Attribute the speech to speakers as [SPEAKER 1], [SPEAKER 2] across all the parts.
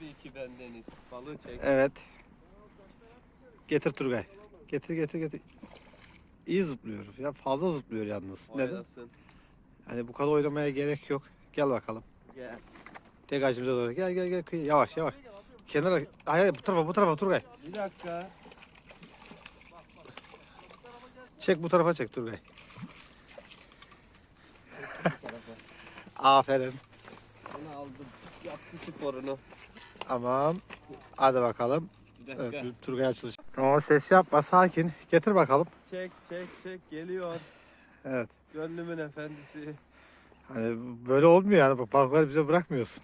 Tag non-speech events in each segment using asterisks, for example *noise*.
[SPEAKER 1] Tabii ki bendeniz. Balığı çek.
[SPEAKER 2] Evet. Getir Turgay. Getir getir getir. İyi zıplıyor. Ya fazla zıplıyor yalnız. Neden?
[SPEAKER 1] Oynasın.
[SPEAKER 2] Hani bu kadar oynamaya gerek yok. Gel bakalım.
[SPEAKER 1] Gel.
[SPEAKER 2] Degajımıza doğru. Gel gel gel. kıyı. Yavaş yavaş. Kenara. Hayır hayır bu tarafa bu tarafa Turgay.
[SPEAKER 1] Bir dakika.
[SPEAKER 2] Çek bu tarafa çek Turgay. *laughs* Aferin.
[SPEAKER 1] Onu aldım. Yaptı sporunu.
[SPEAKER 2] Tamam. Hadi bakalım.
[SPEAKER 1] Bir dakika.
[SPEAKER 2] Evet, Turgay açılış. O ses yapma sakin. Getir bakalım.
[SPEAKER 1] Çek çek çek geliyor.
[SPEAKER 2] Evet.
[SPEAKER 1] Gönlümün efendisi.
[SPEAKER 2] Hani böyle olmuyor yani. Bak balıkları bize bırakmıyorsun.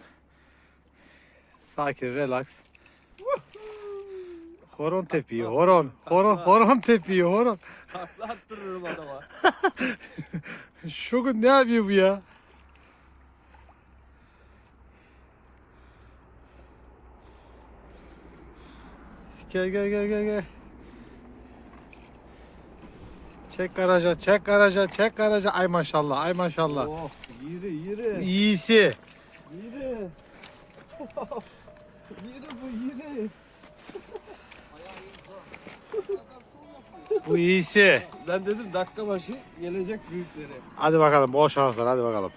[SPEAKER 2] Sakin, relax. Horon tepiyor, horon. Horon, horon tepiyor, horon.
[SPEAKER 1] Takla attırırım adama. *laughs*
[SPEAKER 2] Şu gün ne yapıyor bu ya? Gel gel gel gel gel. Çek garaja, çek garaja, çek garaja. Ay maşallah, ay maşallah.
[SPEAKER 1] oh yürü yürü.
[SPEAKER 2] İyisi.
[SPEAKER 1] Yürü. *laughs* yürü bu yürü.
[SPEAKER 2] Bu iyisi.
[SPEAKER 1] Ben dedim dakika başı gelecek büyükleri.
[SPEAKER 2] Hadi bakalım bol şanslar hadi bakalım.